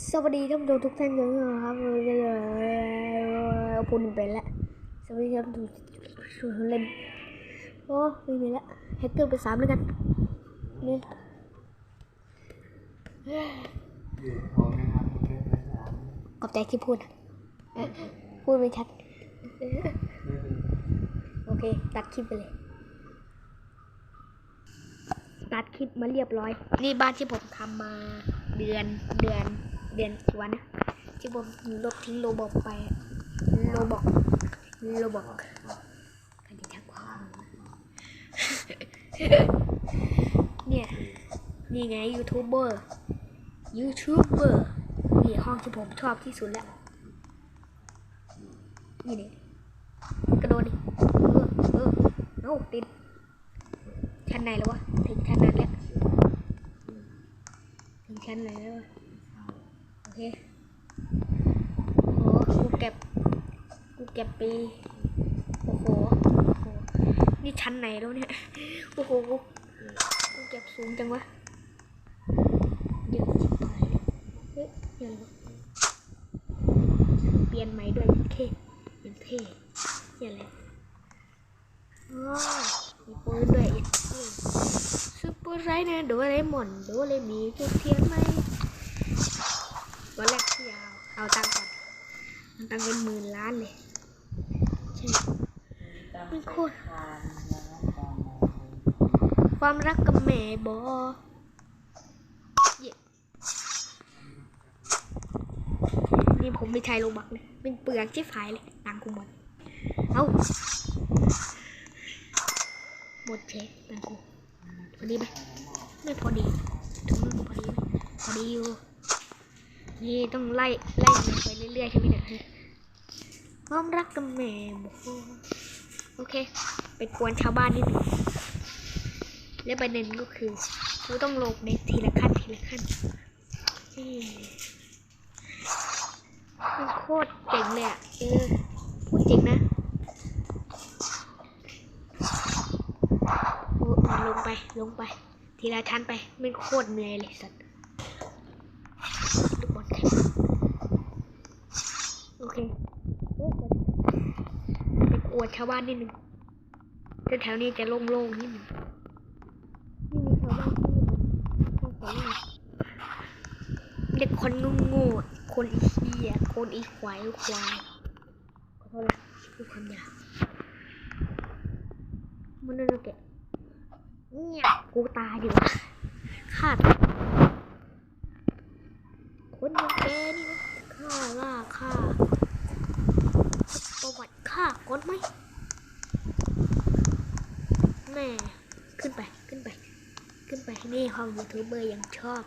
สวัสดีท่านผู้ชมทุกท่านกันด้วยนะครับพูดไปแล้วสวัสดีครับทุกชวนเล่นโอ้ไม่มีแล้วแฮกเกอร์ไปสามแล้วกันนี่กับเล่นไปสามขอบใจที่พูดนะพูดไม่ชัดโอเค ตัดคลิปไปเลยตัดคลิปมาเรียบร้อย นี่บ้านที่ผมทำมาเดือนเดือน เดือนกี่วันนะที่ผมลบทิ้งโลบอกไปโลบอกโลบอกใครจะทักความเนี่ยนี่ไงยูทูบเบอร์ยูทูบเบอร์นี่ห้องที่ผมชอบที่สุดแล้วนี่นี่กระโดดดิเออเออเอ้าติดชั้นไหนแล้ววะถึงชั้นนั้นแล้วถึงชั้นไหนแล้ววะ เคโอ้กูเก็บ กูเก็บปี โอ้โห โอ้โห นี่ชั้นไหนแล้วเนี่ย โอ้โห กูกูเก็บสูงจังวะเยอะชิบหายเฮ้ยยังวะเปลี่ยนใหมด้วยโอเคเป็นเท่ยังไงว้าวมีปืนด้วยอีกซูเปอร์ไรเนอร์โดเรมอนโดเรมีจุดเทียนไหม วันแรกที่เอาเอาตังก่อนเอาตังเป็นหมื่นล้านเลยใช่ไมันโคตรความรักกับแม่บอเย่นี่ผมไม่ใช้โลบักเลยเป็นเปลือกที่ฝายเลยตังค์กูหมด เอาหมดเช็คตังค์กูพอดีไหมไม่พอดีถึงมันพอดีไหมพอดีอยู่ นี่ต้องไล่ไล่ไปเรื่อยๆใช่ไหมเนี่ยความรักกับแม่โอเค ไปกวนชาวบ้านนิดนึงและประเด็นก็คือกูต้องลงในทีละขั้นทีละขั้นนี่มันโคตรเจ๋งเลยอะเออพูดจริงนะลงไปลงไป ทีละชั้นไปไม่โคตรเหนื่อยเลยสัตว์ลูกบอลใครโอเคโอ้ไปกวด ชาวบ้านนิดนึงแถวๆนี้จะโล่งๆนิดนึงนี่มีชาวบ้านที่มันข้างฝนเด็กคนโง่ๆอะคนอีเหี้ยคนอีควายควายขอโทษนะพูดคำหยาบมันนั่นแกะเนี่ยกูตายดีกว่าฆ่าตัวคนอย่างแกนี่นะฆ่าล่าฆ่าประ วัติฆ่าคนไหมแม่ขึ้นไปขึ้นไป ขึ้นไปนี่ห้องยูทูบเบอร์ยังชอบ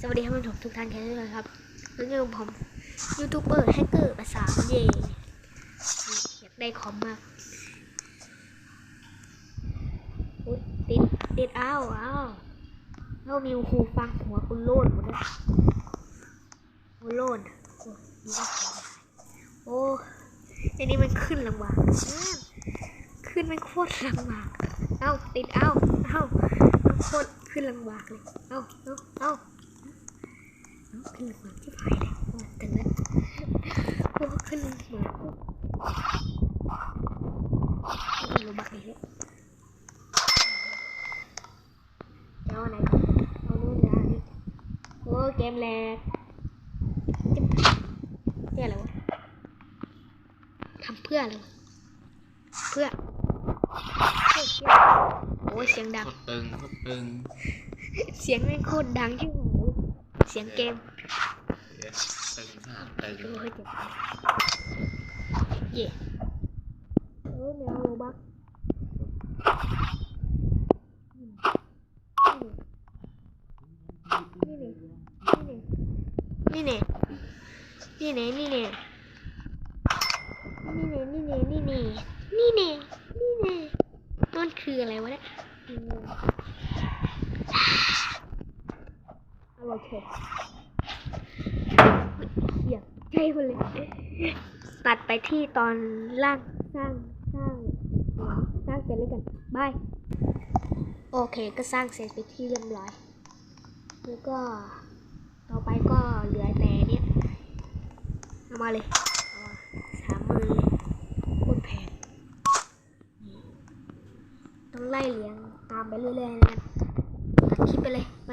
สวัสดีท่านผู้ชมทุกท่านแค่นี้เลยครับแล้วเงี้ยผมยูทูบเบอร์แฮกเกอร์ภาษาเย่อยากได้คอมมากติดติดอ้าวอ้าวแล้วมีหูฟังหัวคุณโลดหมดเลยหัวโลดโอ้ ยนี่ก็เสียดายโอ้อันนี้มันขึ้นลำบากขึ้นไมันโคตรลำบาก เอ้าติดเอ้าเอ้าโคตรขึ้นลำบากเลย เอ้าเอ้าเอ้าเอาขึ้นหัวที่พายเลยโอ้ตึงแล้วโอ้ขึ้นหัวไม่รู้บักเลยเอาไหนเอานู่นนะนี่โอ้เกมแรก พื่ออะไรเพื่อโอ้เสียงดังตึงตึงเสียงแม่งโคตรดังที่หูเสียงเกมตึงหาตึงโอ้ยเจ็บย่เบักนี่เนี่ยนี่เนี่ยนี่เนี่ยนี่เนี่ย ไปที่ตอนล่างสร้างสร้างสร้างเสร็จแล้วกันบายโอเคก็สร้างเสร็จไปที่เรียบร้อยแล้วก็ต่อไปก็เหลือแต่เนี่ยเอามาเลยสามมื่นเลยโคตรแพงนี่ต้องไล่เลี้ยงตามไปเรื่อยๆนะตัดคลิปไปเลยไป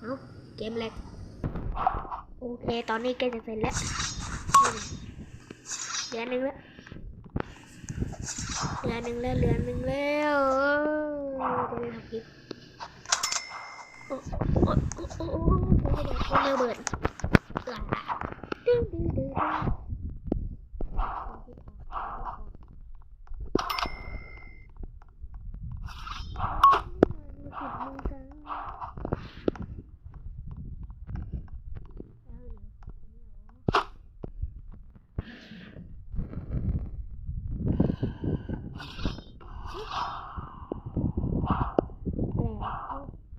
เอาเกมแรกโอเค ตอนนี้ใกจะเสร็จแล้ว ลือหนึ่งแล้วเหลือหนึ่งแล้วเหลือหนึ่งแล้วจะไปทำคลิปโอ้โอ้โอ้โอ้โอ้โอ้ระเบิดอ่าดึงดึงดึงดึง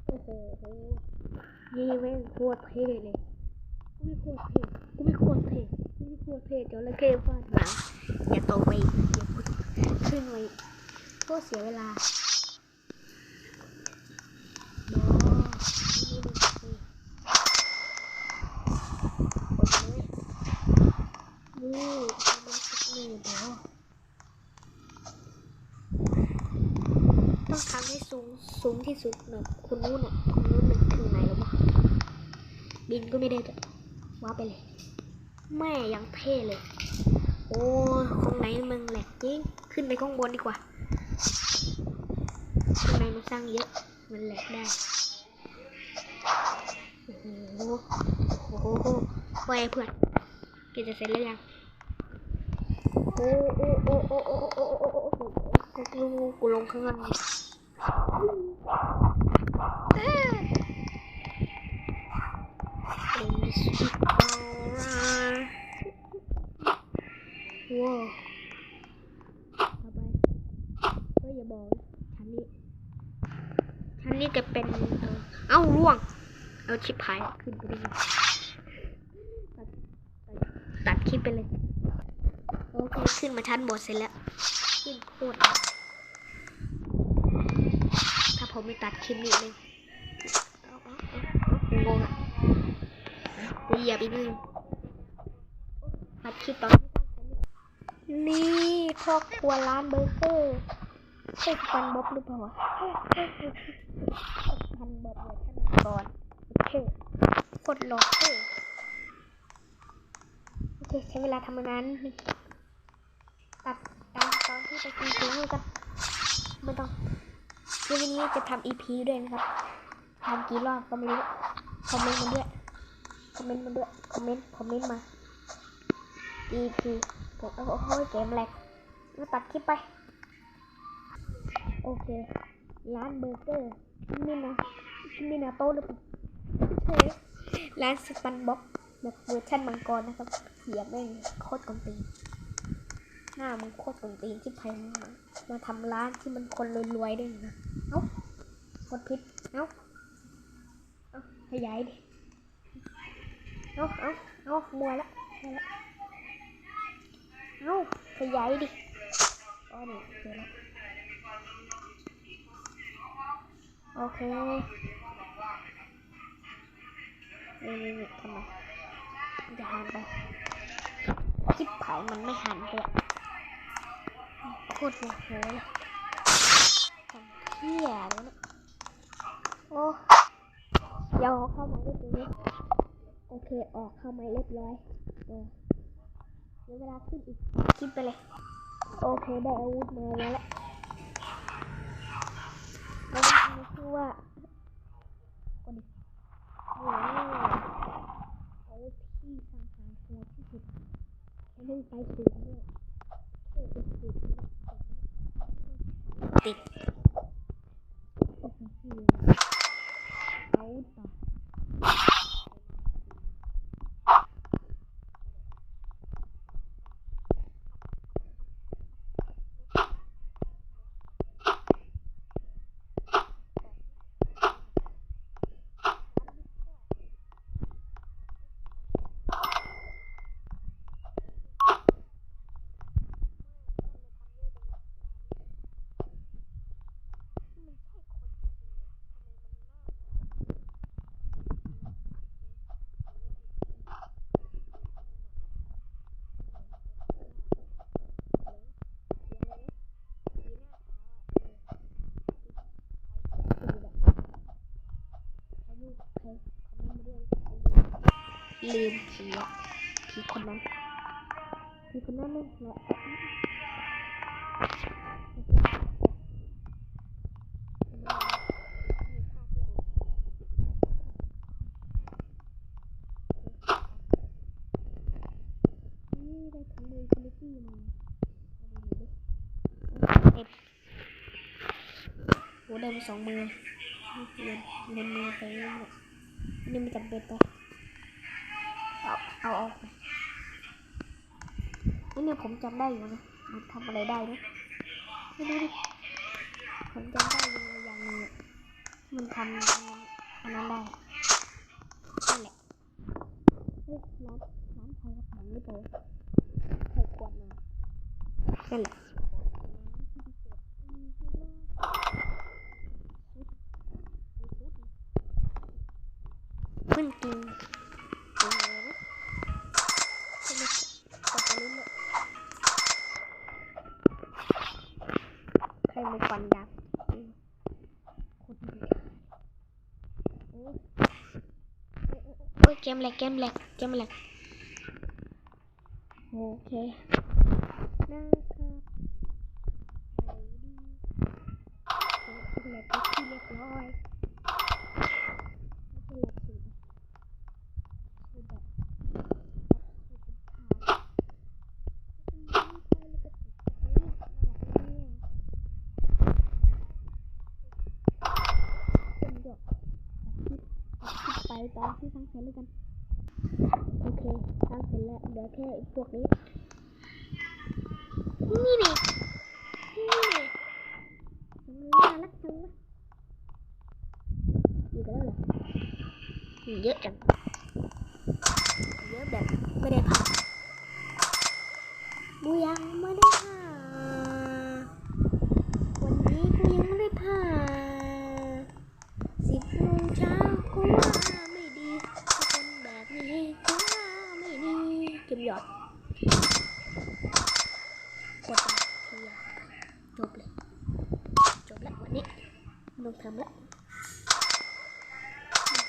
โอ้โห นี่ แม่งโคตรเท่เลยกูไม่โคตรเท่กูไม่โคตรเท่กูไม่โคตรเท่จระเข้ฟาดหลังอย่าตกไปอีกอย่าขึ้นไปโคตรเสียเวลาบอนี่ดูสิกดเลยนี่ทำมันสักหนึ่งบอต้องทำให้สูงสูงที่สุดแบบคุณนู้นอะคุณนู้นน่ะถึงไหนแล้ววะ บินก็ไม่ได้จะว่าไปเลย แม่ยังเท่เลย โอ้ข้างในมึงแหลกจริง ขึ้นไปข้างบนดีกว่า ข้างในมันสร้างเยอะ มันแหลกได้ โอ้โหโอ้โหไปเพื่อนแกจะเสร็จแล้วยัง โอ้โอ้โอ้โอ้โอ้โอ้โอ้โอ้โอ้กูกูลงข้างล่างเอ้ โอเอาละว้าวเอไปก็อย่าบอกชั้นนี้ชั้นนี้จะเป็น เออเอ้าร่วง เอาชิปหายขึ้นไปได้ตัดตัดคลิปไปเลย โอเค ขึ้นมาชั้นบนเสร็จแล้ว ขึ้นโคตรถ้าผมไม่ตัดคลิปนี้เลย กูเหยียบอีกนึงตัดคลิปตอนที่สร้างเสร็จเลยนี่อครัวร้านเบอร์เกอร์ใช่ฟันบ๊อบหรือเปล่าวะฟันบ๊อบเลยขนาดก่อนโอเคกดล็อกเทโอเคใช้เวลาทำงานนิดนึงตัดตามตอนที่ไปกินกุ้งเลยกันไม่ต้องคลิปนี้จะทำ EP ด้วยนะครับทำกี่รอบก็ไม่รู้คอมเมนต์มาด้วย คอมเมนต์มาด้วย คอมเมนต์ คอมเมนต์มา EP เกิดโอ้โหเกมแหลกมาตัดคลิปไป โอเค ร้านเบอร์เกอร์นี่นะนี่นะโต๊ะหรือเปล่าใช่ร้านสปันบ็อกแบบเวอร์ชันมังกรนะครับเสียบแม่งโคตรกลมตีนหน้ามึงโคตรตรงตีนที่ไผ่มามาทำร้านที่มันคนรวยๆได้นะ เอ้ากดผิดเอ้า เอ้าขยายดิ เอาเอาเอามัวละมัวละเอาขยายดิอ๋อนี่เจอแล้วโอเคนี่นี่นี่ทำไมจะหันไปจิบไผ่มันไม่หันเลยโคตรโมโหเลยทำเที่ยแล้วเนี่ยโอ้เดี๋ยวเข้ามาเรียบร้อย โอเคออกเข้ามาเรียบร้อยเออเดี๋ยวเวลาขึ้นอีกคลิปไปเลย โอเคได้อาวุธมาแล้วแหละแล้วมันชื่อว่าก็ดิโอ้โหอาวุธที่สังหารโหดที่สุดใช้เล่นไปสูงด้วย ลืมผีละผีคนนั้นผีคนนั้นเลยละโหได้มาสองมือเงินเงินมือไปนี่มันจำเป็นปะ เอาเอาอกไปนี่เนี่ยผมจำได้อยู่นะมันทำอะไรได้นะไม่รู้ดิผมจำได้อยู่อย่างนึงมันทำอันนั้นได้นั่นแหละเฮ้ยร้ำน้ำไทยกระถางหรือเปล่าไทยกวนมานั่นแหละมันกินโอ้โหใช่ไหมกดไปเรื่อยๆใครมาฟันยักษ์อืมคนเดียว โอ้ยเกมแหลกเกมแหลกเกมแหลกโอเคนั่งครับไปดีเกมแหลกเป็นที่เรียบร้อยไม่ใช่แหลกสุดนะคือแบบคือเป็นข่าวเป็นหยกคิด ไปตอนที่สร้างเสร็จแล้วกัน โอเคสร้างเสร็จแล้วเหลือแค่ไอ้พวกนี้ นี่นี่นี่มันน่ารักจังวะอยู่กันแล้วเหรออยู่เยอะจังเยอะแบบไม่ได้ผ่ากูยังไม่ได้ผ่าวันนี้กูยังไม่ได้ผ่าสิบโมงเช้ากูว่าไม่ดีถ้าเป็นแบบนี้กูว่าไม่ดี เก็บหยอดกดไปทีจบเลยจบแล้ววันนี้ไม่ต้องทำแล้ว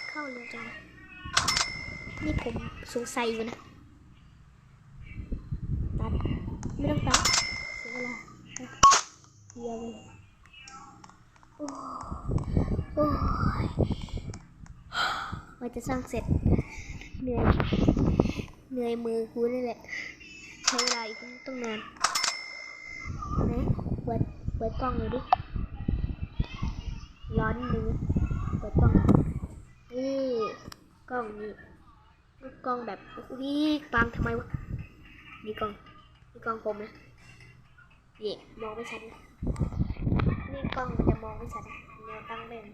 เข้าเร็วจังนี่ผมสงสัยอยู่นะตัดไม่ต้องตัดเสียเวลาเสียเลาโอ้โอ้ยว่าจะสร้างเสร็จเหนื่อย เหนื่อยมือกูนี่แหละใช้เวลาอีกต้องนานนะเปิดเปิดกล้องเลยดิร้อนมือเปิดกล้องนี่กล้องนี่กล้องแบบอุ้ยตามทำไมวะนี่กล้องนี่กล้องผมนะนี่มองไม่ชัดนะนี่กล้องมันจะมองไม่ชัดนะแนวตั้งไม่ได้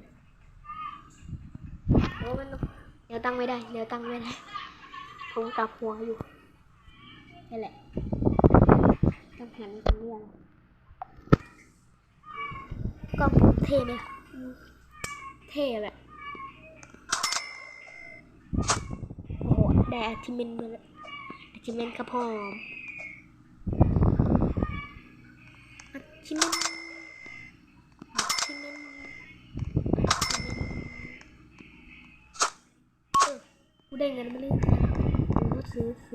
โอ้มันแนวตั้งไม่ได้แนวตั้งไม่ได้ ผมกลับหัวอยู่นี่แหละต้องหันตรงนี้เอากล้องผมเท่ไหมอืมเท่แบบโอ้โหได้อาชิเมนมาแล้วอาชิเมนครับผมอาชิเมนอาชิเมนอาชิเมนเออกูได้เงินมาเลยกูก็ซื้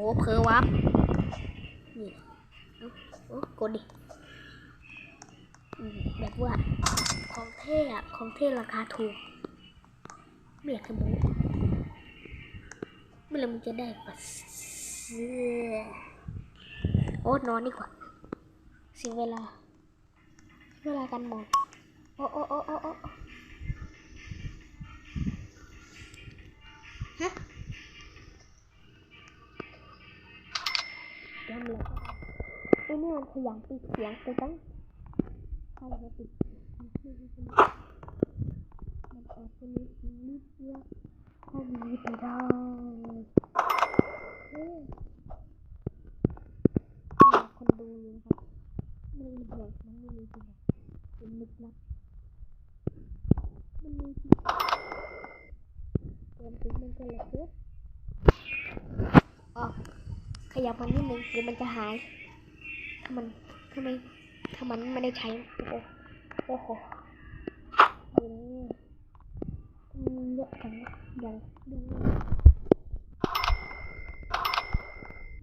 เฮ้เพอวับนี่โอ้กดดิ แบบว่า ของเท่อะของเท่ราคาถูกไม่อยากจะโม้เมื่อไหรมันจะได้ปัสเสือโอ้นอนดีกว่าเสียเวลา เวลากันมองโอ้โอ้โอ้โอ้โอ้ฮะ ทำอะไรก็ได้ไอ้นี่มันขยันปิดเสียงไปตั้งใครจะปิดมันออกคนนี้นิดเดียวก็มีไปได้เฮ้ยคนดูอยู่นะครับไม่มีเบอกมันไม่มีจริงหรอกเป็นลึกลับมันมีจริงเตรียมถึงมันก็เลยเกิดออกขยับ มันนิดนึงเดี๋ยวมันจะหาย ถ้ามันถ้าไม่ถ้ามันไม่ได้ใช้ โอ้โหเยวนี้มันเยอะจังวะอย่างเรื่องนี้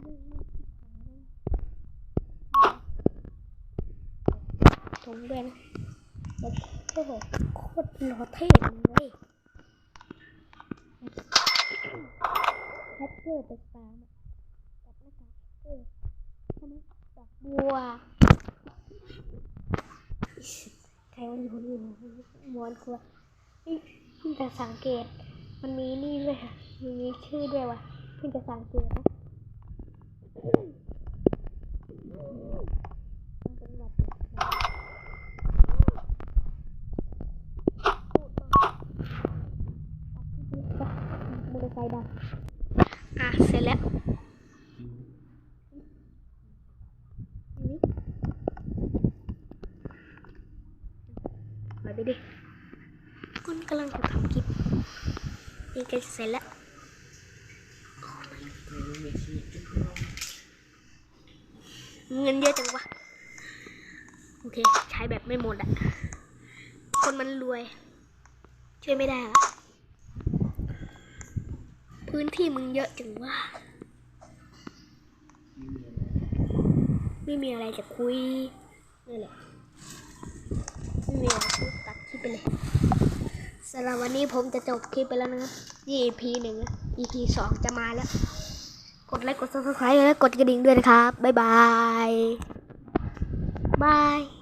เรื่องนี้ถงด้วยนะโอ้โหโคตรหล่อเท่เลยแฮปเปอร์ไปตามอะกับหน้ากากเออ ใช่ไมดอกบัวใครมันอยู่นี่ม้วนครัวนี่เพิ่งจะสังเกต มันมีนี่ด้วยค่ะมันมีชื่อด้วยว่ะเพิ่งจะสังเกตนะมันเป็นแบบมอเตอร์ไซค์ดังอะ เสร็จแล้วนี่ไปไปดิคนกำลังจะทำคลิป เสร็จแล้วเงินเยอะจังวะ โอเค ใช้แบบไม่หมดอะคนมันรวย ช่วยไม่ได้ละพื้นที่มึงเยอะจังวะไม่มีอะไรจะคุยนี่แหละไม่มีอะไรตัดคลิปไปเลยำหรับวันนี้ผมจะจบคลิปไปแล้วนะครับนี่ EP หนึ่ง EP สองจะมาแล้ว กดไลค์กด subscribe และกดกระดิ่งด้วยนะครับ บ๊ายบาย บายบาย